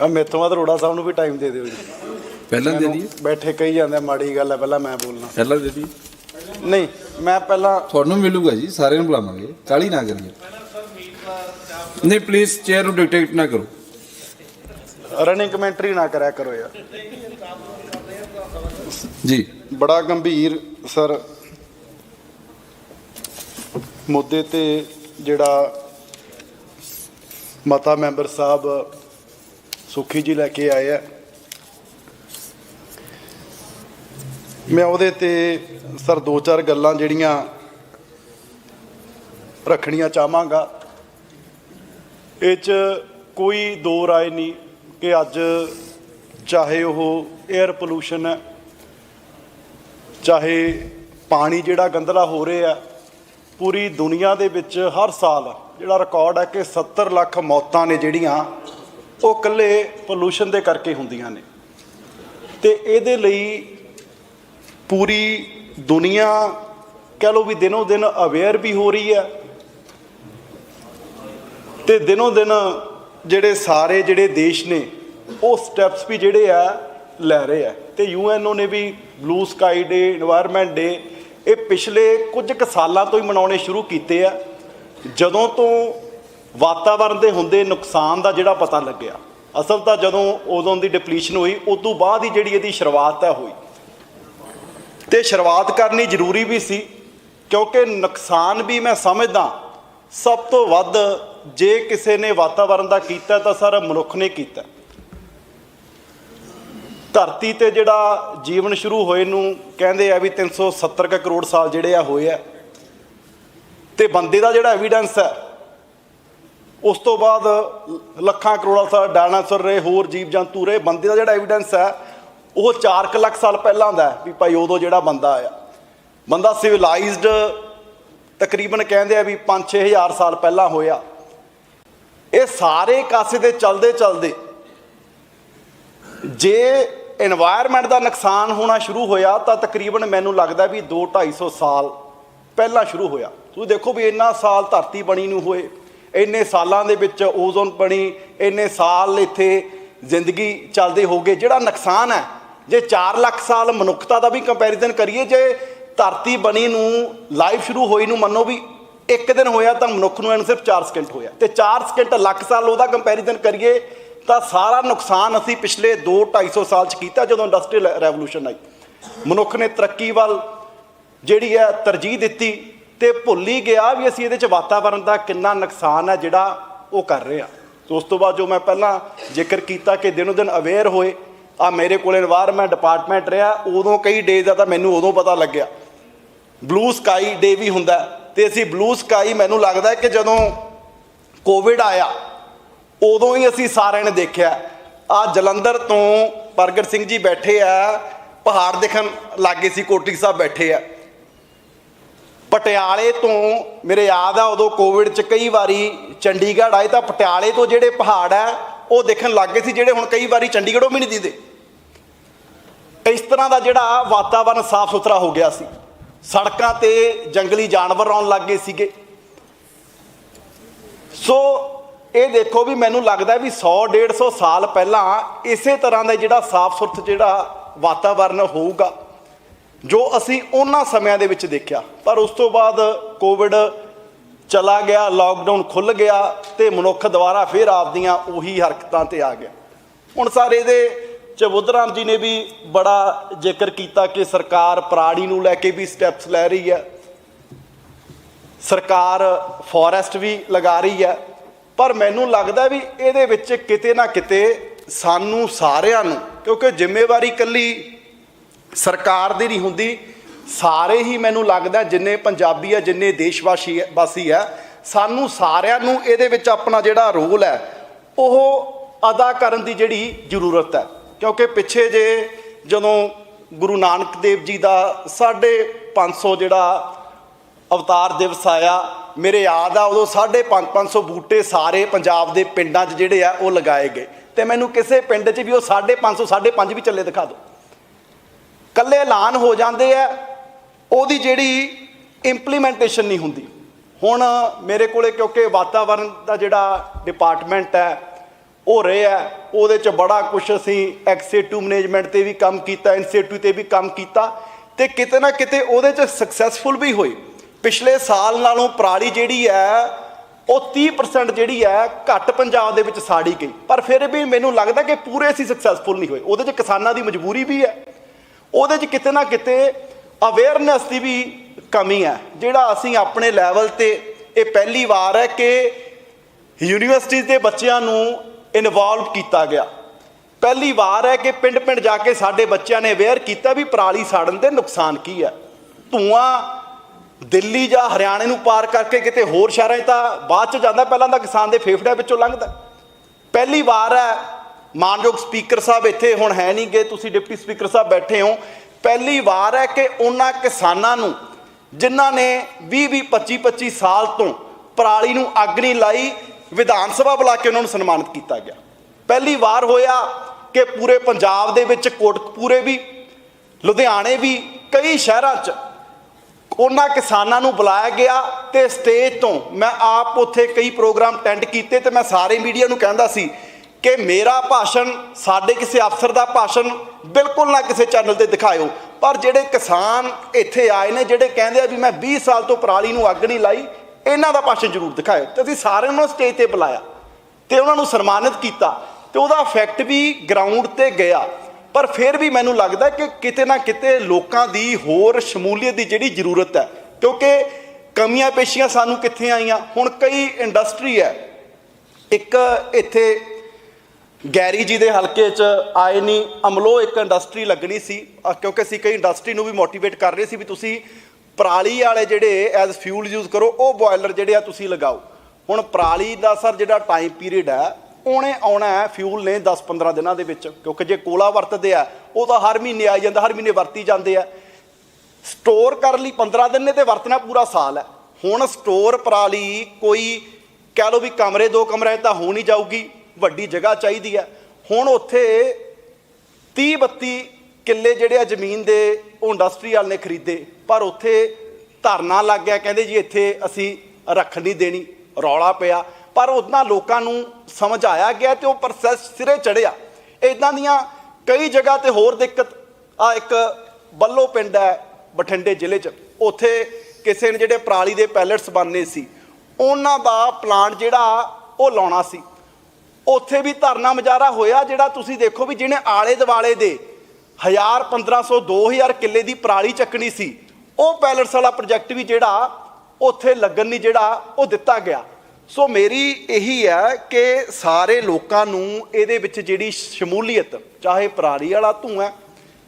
ਆ ਮੇਥੋਂ ਬਾਅਦ ਰੋੜਾ ਸਾਹਿਬ ਨੂੰ ਵੀ ਟਾਈਮ ਦੇ ਦਿਓ ਜੀ। ਪਹਿਲਾਂ ਦੇ ਦਈਏ? ਬੈਠੇ ਕਹੀ ਜਾਂਦੇ ਮਾੜੀ ਗੱਲ ਹੈ ਪਹਿਲਾਂ ਮੈਂ ਬੋਲਣਾ। ਪਹਿਲਾਂ ਦੇ ਦਈਏ? ਨਹੀਂ ਮੈਂ ਪਹਿਲਾਂ ਤੁਹਾਨੂੰ ਮਿਲੂਗਾ ਜੀ ਸਾਰਿਆਂ ਨੂੰ ਬੁਲਾਵਾਂਗੇ। ਕਾਲੀ ਨਾ ਕਰੀਏ। ਨਹੀਂ ਪਲੀਜ਼ ਚੇਅਰ ਨੂੰ ਡਿਕਟੇਟ ਨਾ ਕਰੋ। ਰਨਿੰਗ ਕਮੈਂਟਰੀ ਨਾ ਕਰਿਆ ਕਰੋ ਯਾਰ। ਜੀ। ਬੜਾ ਗੰਭੀਰ ਸਰ। ਮੁੱਦੇ ਤੇ ਜਿਹੜਾ ਮਤਾ ਮੈਂਬਰ ਸਾਹਿਬ ਸੁਖੀ ਜੀ ਲੈ ਕੇ ਆਏ ਆ। ਮੈਂ ਉਹਦੇ ਤੇ ਸਰ ਦੋ ਚਾਰ ਗੱਲਾਂ ਜਿਹੜੀਆਂ ਰੱਖਣੀਆਂ ਚਾਹਾਂਗਾ। ਇਹ ਚ ਕੋਈ ਦੋ ਰਾਏ ਨਹੀਂ ਕਿ ਅੱਜ ਚਾਹੇ ਉਹ 에ਅਰ ਪੋਲੂਸ਼ਨ ਹੈ, ਚਾਹੇ ਪਾਣੀ ਜਿਹੜਾ ਗੰਦਲਾ ਹੋ ਰਿਹਾ ਪੂਰੀ ਦੁਨੀਆ ਦੇ ਵਿੱਚ ਹਰ ਸਾਲ ਜਿਹੜਾ ਰਿਕਾਰਡ ਹੈ ਕਿ 70 ਲੱਖ ਮੌਤਾਂ ਨੇ ਜਿਹੜੀਆਂ ਉਹ ਇਕੱਲੇ ਪੋਲੂਸ਼ਨ ਦੇ ਕਰਕੇ ਹੁੰਦੀਆਂ ਨੇ। ਤੇ ਇਹਦੇ ਲਈ ਪੂਰੀ ਦੁਨੀਆ ਕਹ ਲੋ ਵੀ ਦਿਨੋਂ ਦਿਨ ਅਵੇਅਰ ਵੀ ਹੋ ਰਹੀ ਹੈ। ਤੇ ਦਿਨੋਂ ਦਿਨ ਜਿਹੜੇ ਸਾਰੇ ਜਿਹੜੇ ਦੇਸ਼ ਨੇ, ਉਹ ਸਟੈਪਸ ਵੀ ਜਿਹੜੇ ਆ, ਲੈ ਰਹੇ ਆ। ਤੇ ਯੂਐਨਓ ਨੇ ਵੀ blue sky day environment day ਇਹ ਪਿਛਲੇ ਕੁਝ ਕੁ ਸਾਲਾਂ ਤੋਂ ਹੀ ਮਨਾਉਣੇ ਸ਼ੁਰੂ ਕੀਤੇ ਆ। ਜਦੋਂ ਤੋਂ ਵਾਤਾਵਰਣ ਦੇ ਹੁੰਦੇ ਨੁਕਸਾਨ ਦਾ ਜਿਹੜਾ ਪਤਾ ਲੱਗਿਆ। ਅਸਲ ਤਾਂ ਜਦੋਂ ਓਜ਼ੋਨ ਦੀ ਡਿਪਲੀਸ਼ਨ ਹੋਈ, ਉਸ ਤੋਂ ਬਾਅਦ ਹੀ ਜਿਹੜੀ ਇਹਦੀ ਸ਼ੁਰੂਆਤ ਹੈ ਹੋਈ। ਤੇ ਸ਼ੁਰੂਆਤ ਕਰਨੀ ਜ਼ਰੂਰੀ ਵੀ ਸੀ, ਕਿਉਂਕਿ ਨੁਕਸਾਨ ਵੀ ਮੈਂ ਸਮਝਦਾ, ਸਭ ਤੋਂ ਵੱਧ ਜੇ ਕਿਸੇ ਨੇ ਵਾਤਾਵਰਣ ਦਾ ਕੀਤਾ ਤਾਂ ਸਾਰਾ ਮਨੁੱਖ ਨੇ ਕੀਤਾ। ਧਰਤੀ ਤੇ ਜਿਹੜਾ ਜੀਵਨ ਸ਼ੁਰੂ ਹੋਏ ਨੂੰ ਕਹਿੰਦੇ ਆ ਵੀ 370 ਕੁ ਕਰੋੜ ਸਾਲ ਜਿਹੜੇ ਆ ਹੋਏ ਆ। ਤੇ ਬੰਦੇ ਦਾ ਜਿਹੜਾ ਐਵੀਡੈਂਸ ਹੈ ਉਸ ਤੋਂ ਬਾਅਦ ਲੱਖਾਂ ਕਰੋੜਾਂ ਸਾਲ ਡਾਇਨਾਸੌਰ ਰਹੇ, ਹੋਰ ਜੀਵ ਜੰਤੂ ਰਹੇ, ਬੰਦੇ ਦਾ ਜਿਹੜਾ ਐਵੀਡੈਂਸ ਹੈ, ਉਹ 4 ਲੱਖ ਸਾਲ ਪਹਿਲਾਂ ਦਾ ਵੀ ਭਾਈ ਉਦੋਂ ਜਿਹੜਾ ਬੰਦਾ ਆਇਆ। ਬੰਦਾ ਸਿਵਲਾਈਜ਼ਡ ਤਕਰੀਬਨ ਕਹਿੰਦੇ ਆ ਵੀ 5-6000 ਸਾਲ ਪਹਿਲਾਂ ਹੋਇਆ। ਇਹ ਸਾਰੇ ਕਾਸੇ ਦੇ ਚਲਦੇ ਚਲਦੇ ਜੇ এনवायरमेंट ਦਾ ਨੁਕਸਾਨ ਹੋਣਾ ਸ਼ੁਰੂ ਹੋਇਆ, ਤਾਂ ਤਕਰੀਬਨ ਮੈਨੂੰ ਲੱਗਦਾ ਵੀ 2-250 ਸਾਲ ਪਹਿਲਾਂ ਸ਼ੁਰੂ ਹੋਇਆ। ਤੁਸੀਂ ਦੇਖੋ ਵੀ ਇੰਨਾ ਸਾਲ ਧਰਤੀ ਬਣੀ ਨੂੰ ਹੋਏ ਇੰਨੇ ਸਾਲਾਂ ਦੇ ਵਿੱਚ ਓਜ਼ੋਨ ਬਣੀ, ਇੰਨੇ ਸਾਲ ਇੱਥੇ ਜ਼ਿੰਦਗੀ ਚੱਲਦੇ ਹੋ ਗਏ। ਜਿਹੜਾ ਨੁਕਸਾਨ ਹੈ, ਜੇ 4 ਲੱਖ ਸਾਲ ਮਨੁੱਖਤਾ ਦਾ ਵੀ ਕੰਪੈਰੀਜ਼ਨ ਕਰੀਏ, ਜੇ ਧਰਤੀ ਬਣੀ ਨੂੰ ਲਾਈਫ ਸ਼ੁਰੂ ਹੋਈ ਨੂੰ ਮੰਨੋ ਵੀ ਇੱਕ ਦਿਨ ਹੋਇਆ ਤਾਂ ਮਨੁੱਖ ਨੂੰ ਐਨ ਸਿਰਫ 4 ਸਕਿੰਟ ਹੋਇਆ। ਤੇ 4 ਸਕਿੰਟ ਲੱਖ ਸਾਲ ਉਹਦਾ ਕੰਪੈਰੀਜ਼ਨ ਕਰੀਏ, ਤਾਂ ਸਾਰਾ ਨੁਕਸਾਨ ਅਸੀਂ ਪਿਛਲੇ 2 250 ਸਾਲ ਚ ਕੀਤਾ ਜਦੋਂ ਇੰਡਸਟਰੀਅਲ ਰੈਵੋਲੂਸ਼ਨ ਆਈ। ਮਨੁੱਖ ਨੇ ਤਰੱਕੀ ਵੱਲ ਜਿਹੜੀ ਹੈ ਤਰਜੀਹ ਦਿੱਤੀ ਤੇ ਭੁੱਲ ਹੀ ਗਿਆ ਵੀ ਅਸੀਂ ਇਹਦੇ ਚ ਵਾਤਾਵਰਨ ਦਾ ਕਿੰਨਾ ਨੁਕਸਾਨ ਹੈ ਜਿਹੜਾ ਉਹ ਕਰ ਰਹੇ ਆ ਉਸ ਤੋਂ ਬਾਅਦ ਜੋ ਮੈਂ ਪਹਿਲਾਂ ਜ਼ਿਕਰ ਕੀਤਾ ਕਿ ਦਿਨੋ ਦਿਨ ਅਵੇਅਰ ਹੋਏ, ਆ ਮੇਰੇ ਕੋਲ এনवायरमेंट ਡਿਪਾਰਟਮੈਂਟ ਰਿਹਾ, ਉਦੋਂ ਕਈ ਡੇਜ਼ ਦਾ ਤਾਂ ਮੈਨੂੰ ਉਦੋਂ ਪਤਾ ਲੱਗਿਆ। ਬਲੂ ਸਕਾਈ ਡੇ ਵੀ ਹੁੰਦਾ ਤੇ ਅਸੀਂ ਬਲੂ ਸਕਾਈ ਮੈਨੂੰ ਲੱਗਦਾ ਕਿ ਜਦੋਂ ਕੋਵਿਡ ਆਇਆ, ਉਦੋਂ ਹੀ ਅਸੀਂ ਸਾਰਿਆਂ ਨੇ ਦੇਖਿਆ, ਆ ਜਲੰਧਰ ਤੋਂ ਪ੍ਰਗਟ ਸਿੰਘ ਜੀ ਬੈਠੇ ਆ, ਪਹਾੜ ਦੇਖਣ ਲੱਗੇ ਸੀ ਕੋਟਲੀ ਸਾਹਿਬ ਬੈਠੇ ਆ। ਪਟਿਆਲੇ ਤੋਂ, ਮੇਰੇ ਯਾਦ ਆ ਉਦੋਂ ਕੋਵਿਡ ਚ ਕਈ ਵਾਰੀ ਚੰਡੀਗੜ੍ਹ ਆਏ ਤਾਂ ਪਟਿਆਲੇ ਤੋਂ ਜਿਹੜੇ ਪਹਾੜ ਆ, ਉਹ ਦੇਖਣ ਲੱਗ ਗਏ ਸੀ ਜਿਹੜੇ ਹੁਣ ਕਈ ਵਾਰੀ ਚੰਡੀਗੜ੍ਹੋਂ ਵੀ ਨਹੀਂ ਦਿਖਦੇ। ਇਸ ਤਰ੍ਹਾਂ ਦਾ ਜਿਹੜਾ ਵਾਤਾਵਰਣ ਸਾਫ਼ ਸੁਥਰਾ ਹੋ ਗਿਆ ਸੀ। ਸੜਕਾਂ ਤੇ ਜੰਗਲੀ ਜਾਨਵਰ ਆਉਣ ਲੱਗ ਗਏ ਸੀਗੇ। ਸੋ ਇਹ ਦੇਖੋ ਵੀ ਮੈਨੂੰ ਲੱਗਦਾ ਵੀ 100 150 ਸਾਲ ਪਹਿਲਾਂ ਇਸੇ ਤਰ੍ਹਾਂ ਦਾ ਜਿਹੜਾ ਸਾਫ਼ ਸੁਥਰਾ ਜਿਹੜਾ ਵਾਤਾਵਰਣ ਹੋਊਗਾ ਜੋ ਅਸੀਂ ਉਹਨਾਂ ਸਮਿਆਂ ਦੇ ਵਿੱਚ ਦੇਖਿਆ। ਪਰ ਉਸ ਤੋਂ ਬਾਅਦ ਕੋਵਿਡ ਚਲਾ ਗਿਆ ਲਾਕਡਾਊਨ ਖੁੱਲ ਗਿਆ ਤੇ ਮਨੁੱਖ ਦੁਬਾਰਾ ਫੇਰ ਆਪਦੀਆਂ ਉਹੀ ਹਰਕਤਾਂ ਤੇ ਆ ਗਿਆ। ਹੁਣ ਸਾਰੇ ਦੇ ਚਬੁੱਧਰਾਮ ਜੀ ਨੇ ਵੀ ਬੜਾ ਜ਼ਿਕਰ ਕੀਤਾ ਕਿ ਸਰਕਾਰ ਪ੍ਰਾਣੀ ਨੂੰ ਲੈ ਕੇ ਵੀ ਸਟੈਪਸ ਲੈ ਰਹੀ ਹੈ। ਸਰਕਾਰ ਫੋਰੈਸਟ ਵੀ ਲਗਾ ਰਹੀ ਹੈ। ਪਰ ਮੈਨੂੰ ਲੱਗਦਾ ਵੀ ਇਹਦੇ ਵਿੱਚ ਕਿਤੇ ਨਾ ਕਿਤੇ ਸਾਨੂੰ ਸਾਰਿਆਂ ਨੂੰ, ਕਿਉਂਕਿ ਜ਼ਿੰਮੇਵਾਰੀ ਇਕੱਲੀ ਸਰਕਾਰ ਦੀ ਨਹੀਂ ਹੁੰਦੀ। ਸਾਰੇ ਹੀ ਮੈਨੂੰ ਲੱਗਦਾ ਜਿੰਨੇ ਪੰਜਾਬੀ ਆ, ਜਿੰਨੇ ਦੇਸ਼ਵਾਸੀ ਵਾਸੀ ਆ, ਸਾਨੂੰ ਸਾਰਿਆਂ ਨੂੰ ਇਹਦੇ ਵਿੱਚ ਆਪਣਾ ਜਿਹੜਾ ਰੋਲ ਹੈ, ਉਹ ਅਦਾ ਕਰਨ ਦੀ ਜਿਹੜੀ ਜ਼ਰੂਰਤ ਹੈ। ਕਿਉਂਕਿ ਪਿੱਛੇ ਜੇ ਜਦੋਂ ਗੁਰੂ ਨਾਨਕ ਦੇਵ ਜੀ ਦਾ 550 ਜਿਹੜਾ ਅਵਤਾਰ ਦਿਵਸ ਆਇਆ, ਮੇਰੇ ਯਾਦ ਆ, ਉਦੋਂ 550 500 ਬੂਟੇ ਸਾਰੇ ਪੰਜਾਬ ਦੇ ਪਿੰਡਾਂ 'ਚ ਜਿਹੜੇ ਆ, ਉਹ ਲਗਾਏ ਗਏ। ਤੇ ਮੈਨੂੰ ਕਿਸੇ ਪਿੰਡ 'ਚ ਵੀ ਉਹ 550 5.5 ਵੀ ਚੱਲੇ ਦਿਖਾ ਦਿਓ। ਕੱਲੇ ਐਲਾਨ ਹੋ ਜਾਂਦੇ ਆ, ਉਹਦੀ ਜਿਹੜੀ ਇੰਪਲੀਮੈਂਟੇਸ਼ਨ ਨਹੀਂ ਹੁੰਦੀ। ਹੁਣ ਮੇਰੇ ਕੋਲੇ ਕਿਉਂਕਿ ਵਾਤਾਵਰਣ ਦਾ ਜਿਹੜਾ ਡਿਪਾਰਟਮੈਂਟ ਹੈ ਹੋ ਰਹੇ ਆ ਉਹਦੇ ਚ ਬੜਾ ਕੁਝ ਅਸੀਂ ਐਕਸੇਟੂ ਮੈਨੇਜਮੈਂਟ ਤੇ ਵੀ ਕੰਮ ਕੀਤਾ ਇਨਸੇਟੂ ਤੇ ਵੀ ਕੰਮ ਕੀਤਾ ਤੇ ਕਿਤੇ ਨਾ ਕਿਤੇ ਉਹਦੇ ਚ ਸਕਸੈਸਫੁਲ ਵੀ ਹੋਏ ਪਿਛਲੇ ਸਾਲ ਨਾਲੋਂ ਪਰਾਲੀ ਜਿਹੜੀ ਹੈ, ਉਹ 30% ਜਿਹੜੀ ਹੈ, ਘੱਟ ਪੰਜਾਬ ਦੇ ਵਿੱਚ ਸਾੜੀ ਗਈ। ਪਰ ਫਿਰ ਵੀ ਮੈਨੂੰ ਲੱਗਦਾ ਕਿ ਪੂਰੇ ਅਸੀਂ ਸਕਸੈਸਫੁਲ ਨਹੀਂ ਹੋਏ। ਉਹਦੇ 'ਚ ਕਿਸਾਨਾਂ ਦੀ ਮਜਬੂਰੀ ਵੀ ਹੈ। ਉਹਦੇ 'ਚ ਕਿਤੇ ਨਾ ਕਿਤੇ ਅਵੇਅਰਨੈਸ ਦੀ ਵੀ ਕਮੀ ਹੈ। ਜਿਹੜਾ ਅਸੀਂ ਆਪਣੇ ਲੈਵਲ ਤੇ ਇਹ ਪਹਿਲੀ ਵਾਰ ਹੈ ਕਿ ਯੂਨੀਵਰਸਿਟੀ ਦੇ ਬੱਚਿਆਂ ਨੂੰ ਇਨਵੋਲਵ ਕੀਤਾ ਗਿਆ। ਪਹਿਲੀ ਵਾਰ ਹੈ ਕਿ ਪਿੰਡ-ਪਿੰਡ ਜਾ ਕੇ ਸਾਡੇ ਬੱਚਿਆਂ ਨੇ ਅਵੇਅਰ ਕੀਤਾ ਵੀ ਪਰਾਲੀ ਸਾੜਨ ਦੇ ਨੁਕਸਾਨ ਕੀ ਹੈ। ਧੂਆਂ ਦਿੱਲੀ ਜਾਂ ਹਰਿਆਣੇ ਨੂੰ ਪਾਰ ਕਰਕੇ ਕਿਤੇ ਹੋਰ ਸ਼ਹਿਰਾਂ 'ਚ ਤਾਂ ਬਾਅਦ 'ਚ ਜਾਂਦਾ, ਪਹਿਲਾਂ ਤਾਂ ਕਿਸਾਨ ਦੇ ਫੇਫੜਿਆਂ ਵਿੱਚੋਂ ਲੰਘਦਾ। ਪਹਿਲੀ ਵਾਰ ਹੈ ਮਾਨਯੋਗ ਸਪੀਕਰ ਸਾਹਿਬ ਇੱਥੇ ਹੁਣ ਹੈ ਨਹੀਂ ਗਏ ਤੁਸੀਂ ਡਿਪਟੀ ਸਪੀਕਰ ਸਾਹਿਬ ਬੈਠੇ ਹੋ। ਪਹਿਲੀ ਵਾਰ ਹੈ ਕਿ ਉਹਨਾਂ ਕਿਸਾਨਾਂ ਨੂੰ, ਜਿਨ੍ਹਾਂ ਨੇ 20 20 25 25 ਸਾਲ ਤੋਂ ਪਰਾਲੀ ਨੂੰ ਅੱਗ ਨਹੀਂ ਲਾਈ, ਵਿਧਾਨ ਸਭਾ ਬੁਲਾ ਕੇ ਉਹਨਾਂ ਨੂੰ ਸਨਮਾਨਿਤ ਕੀਤਾ ਗਿਆ। ਪਹਿਲੀ ਵਾਰ ਹੋਇਆ ਕਿ ਪੂਰੇ ਪੰਜਾਬ ਦੇ ਵਿੱਚ, ਕੋਟਕਪੂਰੇ ਵੀ, ਲੁਧਿਆਣੇ ਵੀ, ਕਈ ਸ਼ਹਿਰਾਂ 'ਚ ਉਹਨਾਂ ਕਿਸਾਨਾਂ ਨੂੰ ਬੁਲਾਇਆ ਗਿਆ ਤੇ ਸਟੇਜ ਤੋਂ ਮੈਂ ਆਪ ਉੱਥੇ ਕਈ ਪ੍ਰੋਗਰਾਮ ਅਟੈਂਡ ਕੀਤੇ ਤੇ ਮੈਂ ਸਾਰੇ ਮੀਡੀਆ ਨੂੰ ਕਹਿੰਦਾ ਸੀ ਕਿ ਮੇਰਾ ਭਾਸ਼ਣ, ਸਾਡੇ ਕਿਸੇ ਅਫਸਰ ਦਾ ਭਾਸ਼ਣ ਬਿਲਕੁਲ ਨਾ ਕਿਸੇ ਚੈਨਲ ਤੇ ਦਿਖਾਇਓ। ਪਰ ਜਿਹੜੇ ਕਿਸਾਨ ਇੱਥੇ ਆਏ ਨੇ, ਜਿਹੜੇ ਕਹਿੰਦੇ ਆ ਵੀ ਮੈਂ 20 ਸਾਲ ਤੋਂ ਪਰਾਲੀ ਨੂੰ ਅੱਗ ਨਹੀਂ ਲਾਈ, ਇਹਨਾਂ ਦਾ ਭਾਸ਼ਣ ਜ਼ਰੂਰ ਦਿਖਾਇਓ। ਤੇ ਅਸੀਂ ਸਾਰਿਆਂ ਨੂੰ ਸਟੇਜ ਤੇ ਬੁਲਾਇਆ ਤੇ ਉਹਨਾਂ ਨੂੰ ਸਨਮਾਨਿਤ ਕੀਤਾ ਤੇ ਉਹਦਾ ਇਫੈਕਟ ਵੀ ਗਰਾਊਂਡ ਤੇ ਗਿਆ। ਪਰ ਫਿਰ ਵੀ ਮੈਨੂੰ ਲੱਗਦਾ ਕਿ ਕਿਤੇ ਨਾ ਕਿਤੇ ਲੋਕਾਂ ਦੀ ਹੋਰ ਸ਼ਮੂਲੀਅਤ ਦੀ ਜਿਹੜੀ ਜ਼ਰੂਰਤ ਹੈ, ਕਿਉਂਕਿ ਕਮੀਆਂ ਪੇਸ਼ੀਆਂ ਸਾਨੂੰ ਕਿੱਥੇ ਆਈਆਂ? ਹੁਣ ਕਈ ਇੰਡਸਟਰੀ ਹੈ। ਇੱਕ ਇੱਥੇ ਗੈਰੀ ਜੀ ਦੇ ਹਲਕੇ 'ਚ ਆਏ ਨਹੀਂ ਅਮਲੋ ਇੱਕ ਇੰਡਸਟਰੀ ਲੱਗਣੀ ਸੀ ਕਿਉਂਕਿ ਅਸੀਂ ਕਈ ਇੰਡਸਟਰੀ ਨੂੰ ਵੀ ਮੋਟੀਵੇਟ ਕਰ ਰਹੇ ਸੀ ਵੀ ਤੁਸੀਂ ਪਰਾਲੀ ਵਾਲੇ ਜਿਹੜੇ ਐਜ਼ ਫਿਊਲ ਯੂਜ਼ ਕਰੋ, ਉਹ ਬੋਇਲਰ ਜਿਹੜੇ ਆ ਤੁਸੀਂ ਲਗਾਓ। ਹੁਣ ਪਰਾਲੀ ਦਾ ਸਰ ਜਿਹੜਾ ਟਾਈਮ ਪੀਰੀਅਡ ਹੈ, ਉਹਨੇ ਆਉਣਾ ਹੈ ਫਿਊਲ ਨੇ 10-15 ਦਿਨਾਂ ਦੇ ਵਿੱਚ, ਕਿਉਂਕਿ ਜੇ ਕੋਲਾ ਵਰਤਦੇ ਆ, ਉਹ ਤਾਂ ਹਰ ਮਹੀਨੇ ਆਈ ਜਾਂਦਾ, ਹਰ ਮਹੀਨੇ ਵਰਤੀ ਜਾਂਦੇ ਆ। ਸਟੋਰ ਕਰਨ ਲਈ 15 ਦਿਨ ਨੇ ਤੇ ਵਰਤਣਾ ਪੂਰਾ ਸਾਲ ਹੈ। ਹੁਣ ਸਟੋਰ ਪਰਾਲੀ ਕੋਈ ਕਹਿ ਲਓ ਵੀ ਕਮਰੇ ਦੋ ਕਮਰੇ ਤਾਂ ਹੋ ਨਹੀਂ ਜਾਊਗੀ। ਵੱਡੀ ਜਗ੍ਹਾ ਚਾਹੀਦੀ ਹੈ। ਹੁਣ ਉੱਥੇ 30 32 ਕਿੱਲੇ ਜਿਹੜੇ ਆ ਜ਼ਮੀਨ ਦੇ ਉਹ ਇੰਡਸਟਰੀ ਇੰਡਸਟਰੀਅਲ ਨੇ ਖਰੀਦੇ, ਪਰ ਉੱਥੇ ਧਰਨਾ ਲੱਗ ਗਿਆ, ਕਹਿੰਦੇ ਜੀ ਇੱਥੇ ਅਸੀਂ ਰੱਖ ਨਹੀਂ ਦੇਣੀ, ਰੌਲਾ ਪਿਆ। ਪਰ ਉਹਨਾਂ ਲੋਕਾਂ ਨੂੰ ਸਮਝ ਆਇਆ ਗਿਆ ਤੇ ਉਹ ਪ੍ਰੋਸੈਸ ਸਿਰੇ ਚੜਿਆ ਇਦਾਂ ਦੀਆਂ ਕਈ ਜਗ੍ਹਾ ਤੇ ਹੋਰ ਦਿੱਕਤ, ਆ ਇੱਕ ਬੱਲੋ ਪਿੰਡ ਹੈ ਬਠਿੰਡੇ ਜ਼ਿਲ੍ਹੇ 'ਚ, ਉੱਥੇ ਕਿਸੇ ਨੇ ਜਿਹੜੇ ਪਰਾਲੀ ਦੇ ਪੈਲਟਸ ਬਣਨੇ ਸੀ, ਉਹਨਾਂ ਦਾ ਪਲਾਂਟ ਜਿਹੜਾ ਉਹ ਲਾਉਣਾ ਸੀ। ਉੱਥੇ ਵੀ ਧਰਨਾ ਮੁਜ਼ਾਹਰਾ ਹੋਇਆ ਜਿਹੜਾ ਤੁਸੀਂ ਦੇਖੋ ਵੀ ਜਿਹਨੇ ਆਲੇ ਦਿਵਾਲੇ ਦੇ 1000 1500 2000 ਕਿੱਲੇ ਦੀ ਪਰਾਲੀ ਚੱਕਣੀ ਸੀ, ਉਹ ਪੈਲਟਸ ਵਾਲਾ ਪ੍ਰੋਜੈਕਟ ਵੀ ਜਿਹੜਾ ਉੱਥੇ ਲੱਗਣ ਨਹੀਂ ਜਿਹੜਾ ਉਹ ਦਿੱਤਾ ਗਿਆ। ਸੋ ਮੇਰੀ ਇਹੀ ਹੈ ਕਿ ਸਾਰੇ ਲੋਕਾਂ ਨੂੰ ਇਹਦੇ ਵਿੱਚ ਜਿਹੜੀ ਸ਼ਮੂਲੀਅਤ, ਚਾਹੇ ਪਰਾਲੀ ਵਾਲਾ ਧੂਆਂ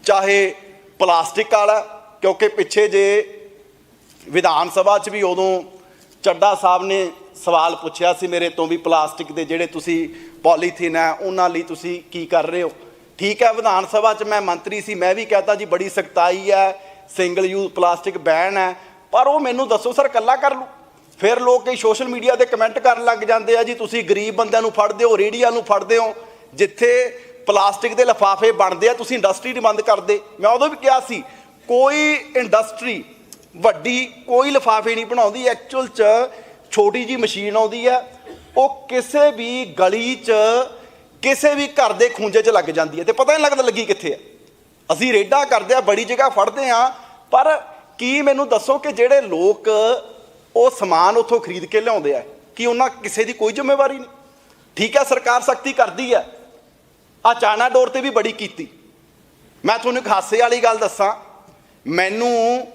ਚਾਹੇ ਪਲਾਸਟਿਕ ਵਾਲਾ ਕਿਉਂਕਿ ਪਿੱਛੇ ਜੇ ਵਿਧਾਨ ਸਭਾ 'ਚ ਵੀ ਉਦੋਂ ਚੱਡਾ ਸਾਹਿਬ ਨੇ ਸਵਾਲ ਪੁੱਛਿਆ ਸੀ ਮੇਰੇ ਤੋਂ ਵੀ ਪਲਾਸਟਿਕ ਦੇ ਜਿਹੜੇ ਤੁਸੀਂ ਪੋਲੀਥੀਨ ਹੈ, ਉਹਨਾਂ ਲਈ ਤੁਸੀਂ ਕੀ ਕਰ ਰਹੇ ਹੋ? ਠੀਕ ਹੈ, ਵਿਧਾਨ ਸਭਾ 'ਚ ਮੈਂ ਮੰਤਰੀ ਸੀ, ਮੈਂ ਵੀ ਕਹਤਾ ਜੀ ਬੜੀ ਸਖਤਾਈ ਹੈ ਸਿੰਗਲ ਯੂਜ਼ ਪਲਾਸਟਿਕ ਬੈਨ ਹੈ, ਪਰ ਉਹ ਮੈਨੂੰ ਦੱਸੋ ਸਰ ਕੱਲਾ ਕਰ ਲੂ ਫਿਰ ਲੋਕ ਕਈ ਸੋਸ਼ਲ ਮੀਡੀਆ ਤੇ ਕਮੈਂਟ ਕਰਨ ਲੱਗ ਜਾਂਦੇ ਆ ਜੀ, ਤੁਸੀਂ ਗਰੀਬ ਬੰਦਿਆਂ ਨੂੰ ਫੜਦੇ ਹੋ ਰੇੜੀਆਂ ਨੂੰ ਫੜਦੇ ਹੋ, ਜਿੱਥੇ ਪਲਾਸਟਿਕ ਦੇ ਲਿਫਾਫੇ ਬਣਦੇ ਆ, ਤੁਸੀਂ ਇੰਡਸਟਰੀ ਨਹੀਂ ਬੰਦ ਕਰਦੇ। ਮੈਂ ਉਦੋਂ ਵੀ ਕਿਹਾ ਸੀ, ਕੋਈ ਇੰਡਸਟਰੀ ਵੱਡੀ ਕੋਈ ਲਿਫਾਫੇ ਨਹੀਂ ਬਣਾਉਂਦੀ ਐਕਚੁਅਲ 'ਚ ਛੋਟੀ ਜੀ ਮਸ਼ੀਨ ਆਉਂਦੀ ਹੈ ਉਹ ਕਿਸੇ ਵੀ ਗਲੀ 'ਚ, ਕਿਸੇ ਵੀ ਘਰ ਦੇ ਖੂੰਜੇ 'ਚ ਲੱਗ ਜਾਂਦੀ ਹੈ ਤੇ ਪਤਾ ਨਹੀਂ ਲੱਗਦਾ ਲੱਗੀ ਕਿੱਥੇ ਹੈ ਅਸੀਂ ਰੇਡਾ ਕਰਦੇ ਆ, ਬੜੀ ਜਗ੍ਹਾ ਫੜਦੇ ਆ, ਪਰ ਕੀ ਮੈਨੂੰ ਦੱਸੋ ਕਿ ਜਿਹੜੇ ਲੋਕ ਉਹ ਸਮਾਨ ਉੱਥੋਂ ਖਰੀਦ ਕੇ ਲਿਆਉਂਦੇ ਆ, ਕਿ ਉਹਨਾਂ ਕਿਸੇ ਦੀ ਕੋਈ ਜ਼ਿੰਮੇਵਾਰੀ ਨਹੀਂ? ਠੀਕ ਹੈ ਸਰਕਾਰ ਸਖਤੀ ਕਰਦੀ ਹੈ ਆ ਚਾਈਨਾ ਡੋਰ ਤੇ ਵੀ ਬੜੀ ਕੀਤੀ। ਮੈਂ ਤੁਹਾਨੂੰ ਇੱਕ ਹਾਸੇ ਵਾਲੀ ਗੱਲ ਦੱਸਾਂ। ਮੈਨੂੰ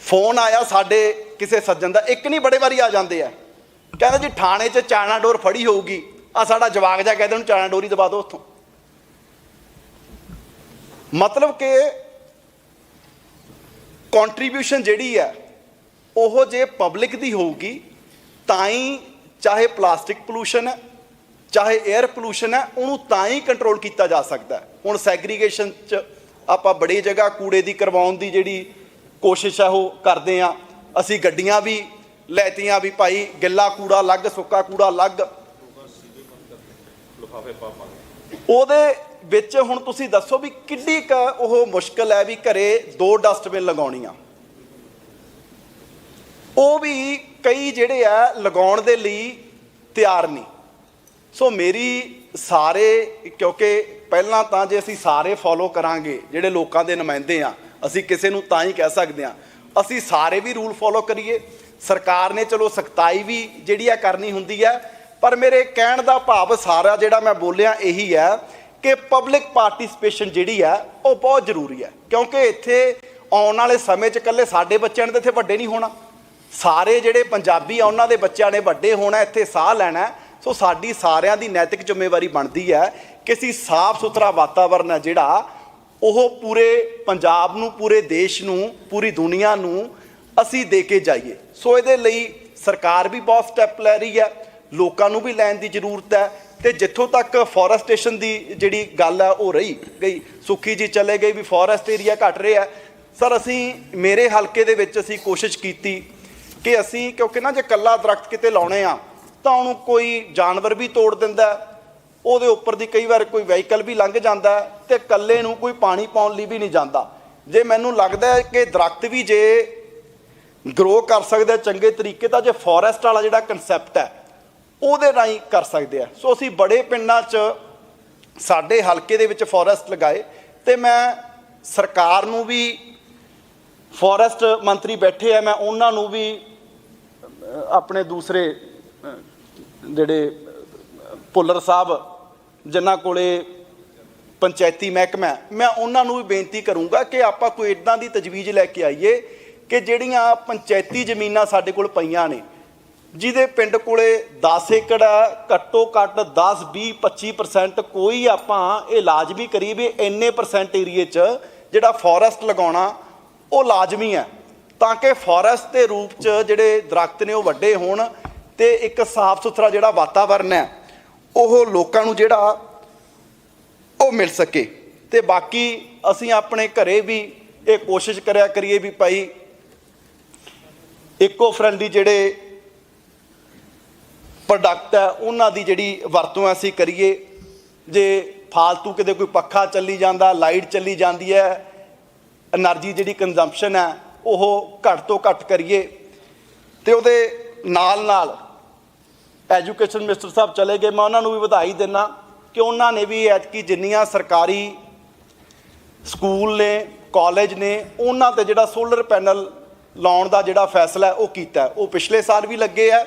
ਫੋਨ ਆਇਆ ਸਾਡੇ ਕਿਸੇ ਸੱਜਣ ਦਾ, ਇੱਕ ਨਹੀਂ, ਬੜੇ ਵਾਰੀ ਆ ਜਾਂਦੇ ਆ। ਕਹਿੰਦਾ ਜੀ, ਥਾਣੇ 'ਚ ਚਾਣਾ ਡੋਰ ਫੜੀ ਹੋਊਗੀ। ਆ ਸਾਡਾ ਜਵਾਕ ਜਾ ਕਹਿੰਦੇ ਉਹਨੂੰ ਚਾਈਨਾ ਡੋਰ ਦਬਾ ਦਿਓ ਉੱਥੋਂ। ਮਤਲਬ ਕਿ ਕੰਟਰੀਬਿਊਸ਼ਨ ਜਿਹੜੀ ਹੈ ਉਹ ਜੇ ਪਬਲਿਕ ਦੀ ਹੋਊਗੀ, ਤਾਂ ਹੀ ਚਾਹੇ ਪਲਾਸਟਿਕ ਪੋਲੂਸ਼ਨ ਹੈ, ਚਾਹੇ 에ਅਰ ਪੋਲੂਸ਼ਨ ਹੈ, ਉਹਨੂੰ ਤਾਂ ਹੀ ਕੰਟਰੋਲ ਕੀਤਾ ਜਾ ਸਕਦਾ ਹੁਣ ਸੈਗਰੀਗੇਸ਼ਨ ਚ ਆਪਾਂ ਬੜੀ ਜਗ੍ਹਾ ਕੂੜੇ ਦੀ ਕਰਵਾਉਣ ਦੀ ਜਿਹੜੀ ਕੋਸ਼ਿਸ਼ ਹੈ ਉਹ ਕਰਦੇ ਆ। ਅਸੀਂ ਗੱਡੀਆਂ ਵੀ ਲੈਤੀਆਂ ਵੀ ਭਾਈ, ਗਿੱਲਾ ਕੂੜਾ ਅਲੱਗ, ਸੁੱਕਾ ਕੂੜਾ ਅਲੱਗ। ਉਹਦੇ ਵਿੱਚ ਹੁਣ ਤੁਸੀਂ ਦੱਸੋ ਵੀ ਕਿੰਨੀ ਕ ਉਹ ਮੁਸ਼ਕਲ ਹੈ ਵੀ ਘਰੇ ਦੋ ਡਸਟਬਿਨ ਲਗਾਉਣੀਆਂ। ਉਹ ਵੀ ਕਈ ਜਿਹੜੇ ਆ ਲਗਾਉਣ ਦੇ ਲਈ ਤਿਆਰ ਨਹੀਂ। ਸੋ ਮੇਰੀ ਸਾਰੇ, ਕਿਉਂਕਿ ਪਹਿਲਾਂ ਤਾਂ ਜੇ ਅਸੀਂ ਸਾਰੇ ਫੋਲੋ ਕਰਾਂਗੇ, ਜਿਹੜੇ ਲੋਕਾਂ ਦੇ ਨੁਮਾਇੰਦੇ ਆ, ਅਸੀਂ ਕਿਸੇ ਨੂੰ ਤਾਂ ਹੀ ਕਹਿ ਸਕਦੇ ਆ ਅਸੀਂ ਸਾਰੇ ਵੀ ਰੂਲ ਫੋਲੋ ਕਰੀਏ। ਸਰਕਾਰ ਨੇ ਚਲੋ ਸਖਤਾਈ ਵੀ ਜਿਹੜੀ ਆ ਕਰਨੀ ਹੁੰਦੀ ਹੈ ਪਰ ਮੇਰੇ ਕਹਿਣ ਦਾ ਭਾਵ ਸਾਰਾ ਜਿਹੜਾ ਮੈਂ ਬੋਲਿਆ ਇਹੀ ਹੈ ਕਿ ਪਬਲਿਕ ਪਾਰਟਿਸਿਪੇਸ਼ਨ ਜਿਹੜੀ ਹੈ ਉਹ ਬਹੁਤ ਜ਼ਰੂਰੀ ਹੈ ਕਿਉਂਕਿ ਇੱਥੇ ਆਉਣ ਵਾਲੇ ਸਮੇਂ 'ਚ ਇਕੱਲੇ ਸਾਡੇ ਬੱਚਿਆਂ ਨੇ ਤਾਂ ਇੱਥੇ ਵੱਡੇ ਨਹੀਂ ਹੋਣਾ। ਸਾਰੇ ਜਿਹੜੇ ਪੰਜਾਬੀ ਆ, ਉਹਨਾਂ ਦੇ ਬੱਚਿਆਂ ਨੇ ਵੱਡੇ ਹੋਣਾ, ਇੱਥੇ ਸਾਹ ਲੈਣਾ ਸੋ ਸਾਡੀ ਸਾਰਿਆਂ ਦੀ ਨੈਤਿਕ ਜ਼ਿੰਮੇਵਾਰੀ ਬਣਦੀ ਹੈ ਕਿ ਅਸੀਂ ਸਾਫ਼ ਸੁਥਰਾ ਵਾਤਾਵਰਨ ਹੈ ਜਿਹੜਾ ਉਹ ਪੂਰੇ ਪੰਜਾਬ ਨੂੰ, ਪੂਰੇ ਦੇਸ਼ ਨੂੰ, ਪੂਰੀ ਦੁਨੀਆ ਨੂੰ ਅਸੀਂ ਦੇ ਕੇ ਜਾਈਏ। ਸੋ ਇਹਦੇ ਲਈ ਸਰਕਾਰ ਵੀ ਬਹੁਤ ਸਟੈਪ ਲੈ ਰਹੀ ਹੈ। ਲੋਕਾਂ ਨੂੰ ਵੀ ਲੈਣ ਦੀ ਜ਼ਰੂਰਤ ਹੈ ਤੇ ਜਿੱਥੋਂ ਤੱਕ ਫੋਰੈਸਟੇਸ਼ਨ ਦੀ ਜਿਹੜੀ ਗੱਲ ਹੈ ਉਹ ਰਹੀ ਗਈ। ਸੁੱਖੀ ਜੀ ਚਲੇ ਗਏ ਵੀ ਫੋਰੈਸਟ ਏਰੀਆ ਘਟ ਰਿਹਾ ਸਰ, ਅਸੀਂ ਮੇਰੇ ਹਲਕੇ ਦੇ ਵਿੱਚ ਅਸੀਂ ਕੋਸ਼ਿਸ਼ ਕੀਤੀ ਕਿ ਅਸੀਂ ਕਿਉਂਕਿ ਨਾ ਜੇ ਕੱਲਾ ਦਰਖਤ ਕਿਤੇ ਲਾਉਣੇ ਆ, ਤਾਂ ਉਹਨੂੰ ਕੋਈ ਜਾਨਵਰ ਵੀ ਤੋੜ ਦਿੰਦਾ ਉਹਦੇ ਉੱਪਰ ਦੀ ਕਈ ਵਾਰ ਕੋਈ ਵਹੀਕਲ ਵੀ ਲੰਘ ਜਾਂਦਾ ਹੈ ਤੇ ਕੱਲੇ ਨੂੰ ਕੋਈ ਪਾਣੀ ਪਾਉਣ ਲਈ ਵੀ ਨਹੀਂ ਜਾਂਦਾ। ਜੇ ਮੈਨੂੰ ਲੱਗਦਾ ਹੈ ਕਿ ਦਰਖਤ ਵੀ ਜੇ ਗਰੋ ਕਰ ਸਕਦਾ ਚੰਗੇ ਤਰੀਕੇ ਤਾਂ ਜੇ ਫੋਰੈਸਟ ਵਾਲਾ ਜਿਹੜਾ ਕਨਸੈਪਟ ਹੈ ਉਹਦੇ ਰਾਹੀਂ ਕਰ ਸਕਦੇ ਆ। ਸੋ ਅਸੀਂ ਬੜੇ ਪਿੰਡਾਂ 'ਚ ਸਾਡੇ ਹਲਕੇ ਦੇ ਵਿੱਚ ਫੋਰੈਸਟ ਲਗਾਏ ਤੇ ਮੈਂ ਸਰਕਾਰ ਨੂੰ ਵੀ ਫੋਰੈਸਟ ਮੰਤਰੀ ਬੈਠੇ ਆ ਮੈਂ ਉਹਨਾਂ ਨੂੰ ਵੀ ਆਪਣੇ ਦੂਸਰੇ ਜਿਹੜੇ ਅਹ, ਭੁੱਲਰ ਸਾਹਿਬ ਜਿਨ੍ਹਾਂ ਕੋਲੇ ਪੰਚਾਇਤੀ ਮਹਿਕਮਾ ਮੈਂ ਉਹਨਾਂ ਨੂੰ ਵੀ ਬੇਨਤੀ ਕਰੂੰਗਾ ਕਿ ਆਪਾਂ ਕੋਈ ਇਦਾਂ ਦੀ ਤਜਵੀਜ਼ ਲੈ ਕੇ ਆਈਏ ਕਿ ਜਿਹੜੀਆਂ ਪੰਚਾਇਤੀ ਜ਼ਮੀਨਾਂ ਸਾਡੇ ਕੋਲ ਪਈਆਂ ਨੇ, ਜਿਹਦੇ ਪਿੰਡ ਕੋਲੇ 10 ਏਕੜ ਹੈ ਘੱਟੋ ਘੱਟ 10 20 25% ਕੋਈ ਆਪਾਂ ਇਹ ਲਾਜ਼ਮੀ ਕਰੀਏ ਵੀ ਇੰਨੇ ਪਰਸੈਂਟ ਏਰੀਏ 'ਚ ਜਿਹੜਾ ਫੋਰੈਸਟ ਲਗਾਉਣਾ, ਉਹ ਲਾਜ਼ਮੀ ਹੈ। ਤਾਂ ਕਿ ਫੋਰੈਸਟ ਦੇ ਰੂਪ 'ਚ ਜਿਹੜੇ ਦਰਖਤ ਨੇ ਉਹ ਵੱਡੇ ਹੋਣ ਤੇ ਇੱਕ ਸਾਫ਼ ਸੁਥਰਾ ਜਿਹੜਾ ਵਾਤਾਵਰਨ ਹੈ ਉਹ ਲੋਕਾਂ ਨੂੰ ਜਿਹੜਾ ਉਹ ਮਿਲ ਸਕੇ। ਤੇ ਬਾਕੀ ਅਸੀਂ ਆਪਣੇ ਘਰੇ ਵੀ ਇਹ ਕੋਸ਼ਿਸ਼ ਕਰਿਆ ਕਰੀਏ ਵੀ ਭਾਈ ਇਕੋ ਫਰੈਂਡਲੀ ਜਿਹੜੇ ਪ੍ਰੋਡਕਟ ਹੈ, ਉਹਨਾਂ ਦੀ ਜਿਹੜੀ ਵਰਤੋਂ ਅਸੀਂ ਕਰੀਏ। ਜੇ ਫਾਲਤੂ ਕਿਤੇ ਕੋਈ ਪੱਖਾ ਚੱਲੀ ਜਾਂਦਾ, ਲਾਈਟ ਚੱਲੀ ਜਾਂਦੀ ਹੈ એનર્ਜੀ ਜਿਹੜੀ ਕੰਜ਼ੰਪਸ਼ਨ ਹੈ, ਉਹ ਘੱਟ ਤੋਂ ਘੱਟ ਕਰੀਏ। ਤੇ ਉਹਦੇ ਨਾਲ ਨਾਲ ਐਜੂਕੇਸ਼ਨ ਮਿਨਿਸਟਰ ਸਾਹਿਬ ਚਲੇ ਗਏ, ਮੈਂ ਉਹਨਾਂ ਨੂੰ ਵੀ ਵਧਾਈ ਦਿੰਦਾ ਕਿ ਉਹਨਾਂ ਨੇ ਵੀ ਐਤਕੀ ਜਿੰਨੀਆਂ ਸਰਕਾਰੀ ਸਕੂਲ ਨੇ, ਕਾਲਜ ਨੇ, ਉਹਨਾਂ ਤੇ ਜਿਹੜਾ ਸੋਲਰ ਪੈਨਲ ਲਾਉਣ ਦਾ ਜਿਹੜਾ ਫੈਸਲਾ ਉਹ ਕੀਤਾ ਉਹ ਪਿਛਲੇ ਸਾਲ ਵੀ ਲੱਗੇ ਆ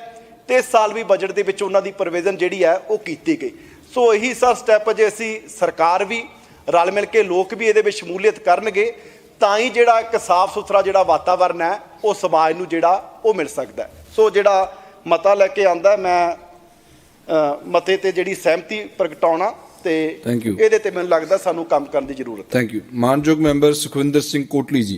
ਤੇ ਇਸ ਸਾਲ ਵੀ ਬਜਟ ਦੇ ਵਿੱਚ ਉਹਨਾਂ ਦੀ ਪ੍ਰੋਵੀਜ਼ਨ ਜਿਹੜੀ ਹੈ, ਉਹ ਕੀਤੀ ਗਈ। ਸੋ ਇਹੀ ਸਭ ਸਟੈਪ ਜੇ ਅਸੀਂ ਸਰਕਾਰ ਵੀ ਰਲ ਮਿਲ ਕੇ ਲੋਕ ਵੀ ਇਹਦੇ ਵਿੱਚ ਸ਼ਮੂਲੀਅਤ ਕਰਨਗੇ, ਤਾਂ ਹੀ ਜਿਹੜਾ ਇੱਕ ਸਾਫ਼ ਸੁਥਰਾ ਜਿਹੜਾ ਵਾਤਾਵਰਨ ਹੈ, ਉਹ ਸਮਾਜ ਨੂੰ ਜਿਹੜਾ ਉਹ ਮਿਲ ਸਕਦਾ ਸੋ ਜਿਹੜਾ ਮਤਾ ਲੈ ਕੇ ਆਂਦਾ ਮੈਂ ਮਤੇ ਤੇ ਜਿਹੜੀ ਸਹਿਮਤੀ ਪ੍ਰਗਟਾਉਣਾ ਤੇ. ਇਹਦੇ ਤੇ ਮੈਨੂੰ ਲੱਗਦਾ ਸਾਨੂੰ ਕੰਮ ਕਰਨ ਦੀ ਜ਼ਰੂਰਤ ਹੈ। ਥੈਂਕ ਯੂ ਮਾਨਯੋਗ ਮੈਂਬਰ ਸੁਖਵਿੰਦਰ ਸਿੰਘ ਕੋਟਲੀ ਜੀ।